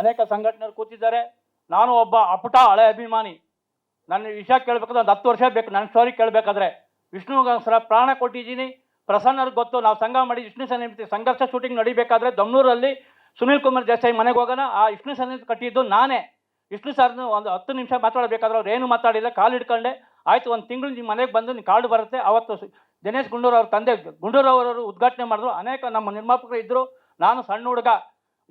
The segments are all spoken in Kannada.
ಅನೇಕ ಸಂಘಟನೆಗಳು ಕೂತಿದ್ದಾರೆ. ನಾನು ಒಬ್ಬ ಅಪುಟ ಹಳೆ ಅಭಿಮಾನಿ. ನನ್ನ ವಿಷಯ ಕೇಳಬೇಕಾದ್ರೆ ಒಂದು ಹತ್ತು ವರ್ಷ ಬೇಕು. ನನ್ನ ಸ್ಟೋರಿ ಕೇಳಬೇಕಾದ್ರೆ. ವಿಷ್ಣುಗೋಸ್ಕರ ಪ್ರಾಣ ಕೊಟ್ಟಿದ್ದೀನಿ. ಪ್ರಸನ್ನರ್ಗೆ ಗೊತ್ತು, ನಾವು ಸಂಘ ಮಾಡಿ ವಿಷ್ಣು ಸನ್ನಿಧಿ ಸಂಘರ್ಷ ಶೂಟಿಂಗ್ ನಡಿಬೇಕಾದ್ರೆ ದಮ್ನೂರಲ್ಲಿ ಸುನೀಲ್ ಕುಮಾರ್ ದೇಸಾಯಿ ಮನೆಗೆ ಹೋಗೋಣ. ಆ ವಿಷ್ಣು ಸನ್ನಿಧಿ ಕಟ್ಟಿದ್ದು ನಾನೇ. ವಿಷ್ಣು ಸರ್ನು ಒಂದು ಹತ್ತು ನಿಮಿಷ ಮಾತಾಡಬೇಕಾದ್ರೆ ಅವ್ರು ಏನು ಮಾತಾಡಿಲ್ಲ. ಕಾಲು ಹಿಡ್ಕೊಂಡೆ. ಆಯಿತು, ಒಂದು ತಿಂಗಳು ನಿಮ್ಮ ಮನೆಗೆ ಬಂದು ನಿಮ್ಮ ಕಾಲು ಬರುತ್ತೆ. ಅವತ್ತು ದಿನೇಶ್ ಗುಂಡೂರು ಅವ್ರ ತಂದೆ ಗುಂಡೂರು ಅವರವರು ಉದ್ಘಾಟನೆ ಮಾಡಿದ್ರು. ಅನೇಕ ನಮ್ಮ ನಿರ್ಮಾಪಕರು ಇದ್ದರು ನಾನು ಸಣ್ಣ ಹುಡುಗ.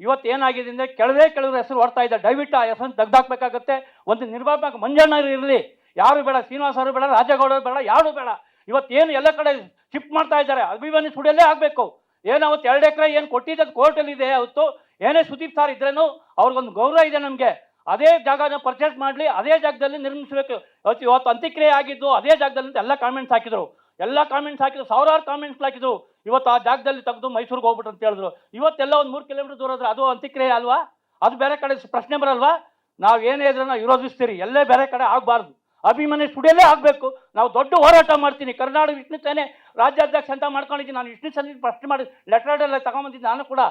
ಇವತ್ತು ಏನಾಗಿದೆ ಅಂದರೆ ಕೆಳದೇ ಕೆಳದ ಹೆಸರು ಓಡ್ತಾ ಇದೆ. ದಯವಿಟ್ಟು ಆ ಹೆಸರನ್ನು ತೆಗ್ದಾಕ್ಬೇಕಾಗುತ್ತೆ. ಒಂದು ನಿರ್ಮಾಪಕ ಮಂಜಣ್ಣರು ಇರಲಿ. ಯಾರು ಬೇಡ, ಶ್ರೀನಿವಾಸ ಅವರು ಬೇಡ ರಾಜೇಗೌಡರು ಬೇಡ, ಯಾರು ಬೇಡ. ಇವತ್ತು ಏನು ಎಲ್ಲ ಕಡೆ ಶಿಫ್ಟ್ ಮಾಡ್ತಾ ಇದ್ದಾರೆ. ಅಭಿಮಾನಿ ಸುಡಿಯಲ್ಲೇ ಆಗಬೇಕು. ಏನು ಅವತ್ತು ಎರಡು ಎಕರೆ ಏನು ಕೊಟ್ಟಿದ್ದು ಕೋರ್ಟಲ್ಲಿ ಇದೆ ಅವತ್ತು. ಏನೇ ಸುದೀಪ್ ಸಾರ್ ಇದ್ರೇನು ಅವ್ರಿಗೊಂದು ಗೌರವ ಇದೆ ನಮಗೆ. ಅದೇ ಜಾಗನ ಪರ್ಚೇಸ್ ಮಾಡಲಿ, ಅದೇ ಜಾಗದಲ್ಲಿ ನಿರ್ಮಿಸಬೇಕು. ಇವತ್ತು ಇವತ್ತು ಅಂತ್ಯಕ್ರಿಯೆ ಆಗಿದ್ದು ಅದೇ ಜಾಗದಲ್ಲಿ ಅಂತ ಎಲ್ಲ ಕಾಮೆಂಟ್ಸ್ ಹಾಕಿದ್ರು. ಎಲ್ಲ ಕಾಮೆಂಟ್ಸ್ ಹಾಕಿದ್ರು, ಸಾವಿರಾರು ಕಾಮೆಂಟ್ಸ್ ಹಾಕಿದ್ರು. ಇವತ್ತು ಆ ಜಾಗದಲ್ಲಿ ತೆಗೆದು ಮೈಸೂರಿಗೆ ಹೋಗ್ಬಿಟ್ರು ಅಂತ ಹೇಳಿದ್ರು. ಇವತ್ತೆಲ್ಲ ಒಂದು ಮೂರು ಕಿಲೋಮೀಟರ್ ದೂರ ಆದರೆ ಅದು ಅಂತ್ಯಕ್ರಿಯೆ ಅಲ್ವಾ? ಅದು ಬೇರೆ ಕಡೆ ಪ್ರಶ್ನೆ ಬರಲ್ವಾ? ನಾವು ಏನೇ ಇದ್ರೆ ನಾವು ವಿರೋಧಿಸ್ತೀರಿ. ಎಲ್ಲೇ ಬೇರೆ ಕಡೆ ಆಗಬಾರ್ದು. ಅಭಿಮಾನಿ ಸ್ಟುಡಿಯೋಲ್ಲೇ ಆಗಬೇಕು. ನಾವು ದೊಡ್ಡ ಹೋರಾಟ ಮಾಡ್ತೀನಿ. ಕರ್ನಾಟಕ ವಿಷ್ಣು ಸೇನೆ ರಾಜ್ಯಾಧ್ಯಕ್ಷ ಅಂತ ಮಾಡ್ಕೊಂಡಿದ್ದೀನಿ. ನಾನು ವಿಷ್ಣು ಸೇನೆ ಪ್ರಶ್ನೆ ಮಾಡಿ ಲೆಟರ್ ಎಲ್ಲ ತಗೊಂಬಂದಿದ್ದು ನಾನು ಕೂಡ.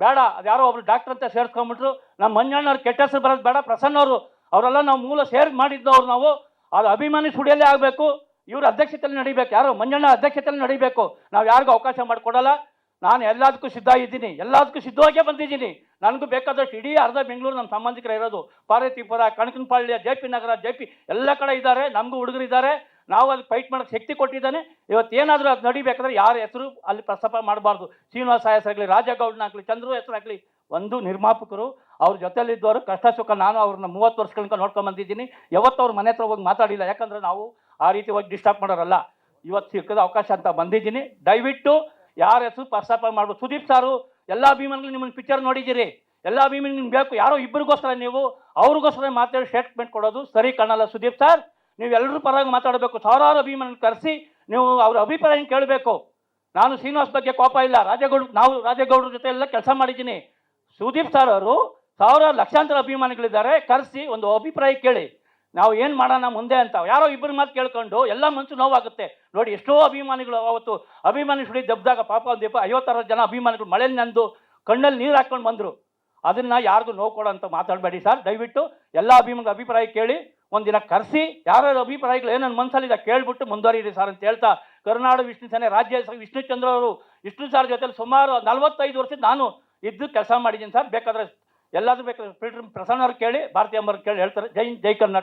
ಬೇಡ, ಅದು ಯಾರೋ ಒಬ್ರು ಡಾಕ್ಟರ್ ಅಂತ ಸೇರಿಸ್ಕೊಂಡ್ಬಿಟ್ರು ನಮ್ಮ ಮಂಜಣ್ಣವ್ರು ಕೆಟ್ಟ ಹೆಸರು ಬರೋದು ಬೇಡ ಪ್ರಸನ್ನವರು ಅವರೆಲ್ಲ ನಾವು ಮೂಲ ಸೇರ್ ಮಾಡಿದ್ದವ್ರು ನಾವು. ಅದು ಅಭಿಮಾನಿ ಸುಡಿಯಲ್ಲೇ ಆಗಬೇಕು. ಇವರು ಅಧ್ಯಕ್ಷತೆಯಲ್ಲಿ ನಡಿಬೇಕು. ಯಾರು ಮಂಜಣ್ಣ ಅಧ್ಯಕ್ಷತೆಯಲ್ಲಿ ನಡಿಬೇಕು. ನಾವು ಯಾರಿಗೂ ಅವಕಾಶ ಮಾಡಿಕೊಡಲ್ಲ. ನಾನು ಎಲ್ಲದಕ್ಕೂ ಸಿದ್ಧ ಇದ್ದೀನಿ. ಎಲ್ಲದಕ್ಕೂ ಸಿದ್ಧವಾಗೇ ಬಂದಿದ್ದೀನಿ. ನನಗೂ ಬೇಕಾದಷ್ಟು ಇಡೀ ಅರ್ಧ ಬೆಂಗಳೂರು ನಮ್ಮ ಸಂಬಂಧಿಕರ ಇರೋದು. Parvathipura Kanakanapalya J P Nagar, J P ಎಲ್ಲ ಕಡೆ ಇದ್ದಾರೆ. ನಮಗೂ ಹುಡುಗರು ಇದ್ದಾರೆ. ನಾವು ಅಲ್ಲಿ ಫೈಟ್ ಮಾಡೋಕ್ಕೆ ಶಕ್ತಿ ಕೊಟ್ಟಿದ್ದಾನೆ. ಇವತ್ತು ಏನಾದರೂ ಅದು ನಡಿಬೇಕಾದ್ರೆ ಯಾರ ಹೆಸರು ಅಲ್ಲಿ ಪ್ರಸ್ತಾಪ ಮಾಡಬಾರ್ದು. ಶ್ರೀನಿವಾಸ ಹೆಸರಾಗಲಿ ರಾಜಗೌಡನಾಗಲಿ ಚಂದ್ರು ಹೆಸರಾಗಲಿ ಒಂದು ನಿರ್ಮಾಪಕರು, ಅವ್ರ ಜೊತೆಯಲ್ಲಿದ್ದವರು, ಕಷ್ಟ ಸುಖ, ನಾನು ಅವ್ರನ್ನ ಮೂವತ್ತು ವರ್ಷಗಳಿಂದ ನೋಡ್ಕೊಂಡ್ ಬಂದಿದ್ದೀನಿ. ಯಾವತ್ತು ಅವ್ರ ಮನೆ ಹತ್ರ ಹೋಗಿ ಮಾತಾಡಿಲ್ಲ. ಯಾಕಂದ್ರೆ ನಾವು ಆ ರೀತಿ ಹೋಗಿ ಡಿಸ್ಟರ್ಬ್ ಮಾಡೋರಲ್ಲ. ಇವತ್ತು ಸಿಕ್ಕದ ಅವಕಾಶ ಅಂತ ಬಂದಿದ್ದೀನಿ. ದಯವಿಟ್ಟು ಯಾರ ಹೆಸರು ಪ್ರಸ್ತಾಪ ಮಾಡ್ಬೋದು. ಸುದೀಪ್ ಸಾರು, ಎಲ್ಲ ಅಭಿಮಾನಿಗಳು ನಿಮ್ಮನ್ನು ಪಿಕ್ಚರ್ ನೋಡಿದ್ದೀರಿ. ಎಲ್ಲ ಅಭಿಮಾನಿಗಳು ಬೇಕು. ಯಾರೋ ಇಬ್ಬರಿಗೋಸ್ಕರ ನೀವು, ಅವ್ರಿಗೋಸ್ಕರ ಮಾತಾಡಿ ಸ್ಟೇಟ್ಮೆಂಟ್ ಕೊಡೋದು ಸರಿ ಕಾಣಲ್ಲ ಸುದೀಪ್ ಸರ್ ನೀವು ಎಲ್ಲರೂ ಪರವಾಗಿ ಮಾತಾಡಬೇಕು. ಸಾವಿರಾರು ಅಭಿಮಾನ ಕರೆಸಿ ನೀವು ಅವ್ರ ಅಭಿಪ್ರಾಯ ಕೇಳಬೇಕು. ನಾನು ಶ್ರೀನಿವಾಸ್ ಬಗ್ಗೆ ಕೋಪ ಇಲ್ಲ. ರಾಜೇಗೌಡ, ನಾವು ರಾಜೇಗೌಡರ ಜೊತೆ ಎಲ್ಲ ಕೆಲಸ ಮಾಡಿದ್ದೀನಿ. ಸುದೀಪ್ ಸರ್ ಅವರು ಸಾವಿರಾರು ಲಕ್ಷಾಂತರ ಅಭಿಮಾನಿಗಳಿದ್ದಾರೆ. ಕರೆಸಿ ಒಂದು ಅಭಿಪ್ರಾಯ ಕೇಳಿ. ನಾವು ಏನು ಮಾಡೋಣ ಮುಂದೆ ಅಂತ. ಯಾರೋ ಇಬ್ಬರು ಮಾತು ಕೇಳ್ಕೊಂಡು ಎಲ್ಲ ಮನಸ್ಸು ನೋವಾಗುತ್ತೆ. ನೋಡಿ, ಎಷ್ಟೋ ಅಭಿಮಾನಿಗಳು ಅವತ್ತು ಅಭಿಮಾನಿ ಸುಡಿ ದಬ್ದಾಗ ಪಾಪ ಒಂದು ಐವತ್ತಾರು ಜನ ಅಭಿಮಾನಿಗಳು ಮಳೆಯಲ್ಲಿ ನಂದು ಕಣ್ಣಲ್ಲಿ ನೀರು ಹಾಕ್ಕೊಂಡು ಬಂದರು. ಅದನ್ನು ಯಾರಿಗೂ ನೋವು ಕೊಡೋ ಅಂತ ಮಾತಾಡಬೇಡಿ ಸರ್ ದಯವಿಟ್ಟು ಎಲ್ಲ ಅಭಿಮಾನಿಗಳ ಅಭಿಪ್ರಾಯ ಕೇಳಿ. ಒಂದಿನ ಕರೆಸಿ, ಯಾರ್ಯಾರ ಅಭಿಪ್ರಾಯಗಳು ಏನನ್ನ ಮನಸ್ಸಲ್ಲಿದೆ ಕೇಳ್ಬಿಟ್ಟು ಮುಂದುವರಿಯಿರಿ ಸರ್ ಅಂತ ಹೇಳ್ತಾ ಕರುನಾಡು ವಿಷ್ಣು ಸೇನೆ ರಾಜ್ಯ ವಿಷ್ಣುಚಂದ್ರ ಅವರು, ವಿಷ್ಣು ಸಾರ್ ಜೊತೆಲಿ ಸುಮಾರು ನಲವತ್ತೈದು ವರ್ಷದ ನಾನು ಇದ್ದು ಕೆಲಸ ಮಾಡಿದ್ದೀನಿ ಸರ್. ಬೇಕಾದ್ರೆ ಎಲ್ಲಾದ್ರೂ ಬೇಕಾದ್ರೆ ಫಿಲ್ಟರ್ ಪ್ರಸನ್ನ ಕೇಳಿ ಭಾರತೀಯ ಅಂಬರ್ ಕೇಳಿ ಹೇಳ್ತಾರೆ. ಜೈ ಜೈ ಕರ್ನಾಟಕ.